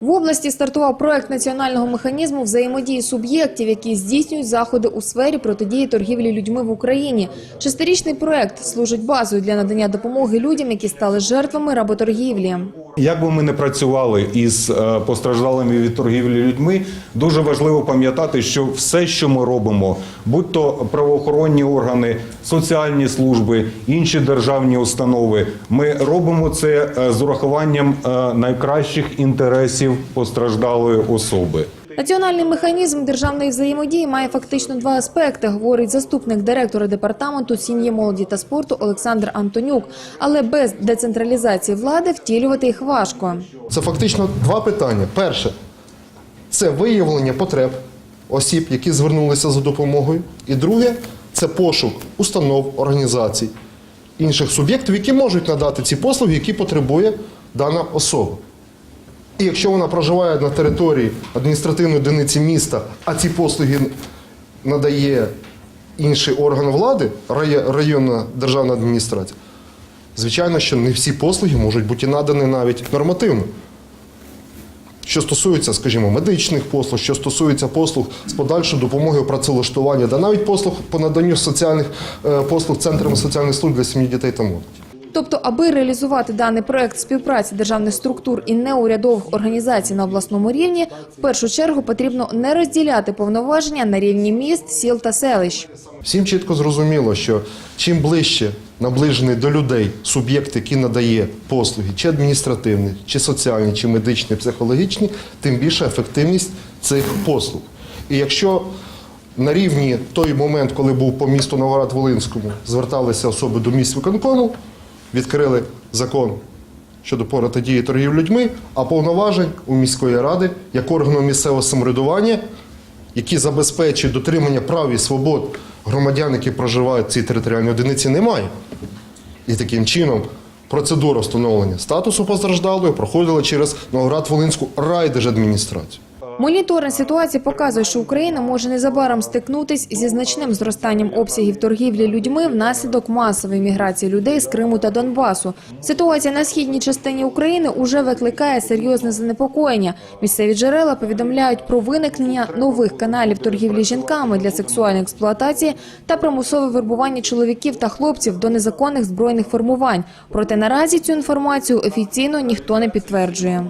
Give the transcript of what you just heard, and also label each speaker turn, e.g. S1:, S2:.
S1: В області стартував проект національного механізму взаємодії суб'єктів, які здійснюють заходи у сфері протидії торгівлі людьми в Україні. Шестирічний проект служить базою для надання допомоги людям, які стали жертвами работоргівлі.
S2: Як би ми не працювали із е, постраждалими від торгівлі людьми, дуже важливо пам'ятати, що все, що ми робимо, будь то правоохоронні органи, соціальні служби, інші державні установи, ми робимо це е, з урахуванням е, найкращих інтересів постраждалої особи.
S1: Національний механізм державної взаємодії має фактично два аспекти, говорить заступник директора департаменту сім'ї, молоді та спорту Олександр Антонюк. Але без децентралізації влади втілювати їх важко.
S3: Це фактично два питання. Перше це виявлення потреб осіб, які звернулися за допомогою. І друге це пошук установ, організацій, інших суб'єктів, які можуть надати ці послуги, які потребує дана особа. І якщо вона проживає на території адміністративної одиниці міста, а ці послуги надає інший орган влади, районна державна адміністрація, звичайно, що не всі послуги можуть бути надані навіть нормативно. Що стосується, скажімо, медичних послуг, що стосується послуг з подальшою допомогою працевлаштування, да навіть послуг по наданню соціальних е, послуг центрами соціальних служб для сім'ї дітей та молоді.
S1: Тобто, аби реалізувати даний проект співпраці державних структур і неурядових організацій на обласному рівні, в першу чергу потрібно не розділяти повноваження на рівні міст, сіл та селищ.
S3: Всім чітко зрозуміло, що чим ближче наближений до людей суб'єкт, який надає послуги, чи адміністративні, чи соціальні, чи медичні, психологічні, тим більша ефективність цих послуг. І якщо на рівні той момент, коли був по місту Новоград-Волинському, зверталися особи до місць виконкому, відкрили закон щодо протидії торгівлі людьми, а повноважень у міської ради як органу місцевого самоврядування які забезпечують дотримання прав і свобод громадян, які проживають в цій територіальній одиниці, немає. І таким чином процедура встановлення статусу постраждалої проходила через Новоград-Волинську райдержадміністрацію.
S1: Моніторинг ситуації показує, що Україна може незабаром стикнутись зі значним зростанням обсягів торгівлі людьми внаслідок масової міграції людей з Криму та Донбасу. Ситуація на східній частині України уже викликає серйозне занепокоєння. Місцеві джерела повідомляють про виникнення нових каналів торгівлі жінками для сексуальної експлуатації та примусове вербування чоловіків та хлопців до незаконних збройних формувань. Проте наразі цю інформацію офіційно ніхто не підтверджує.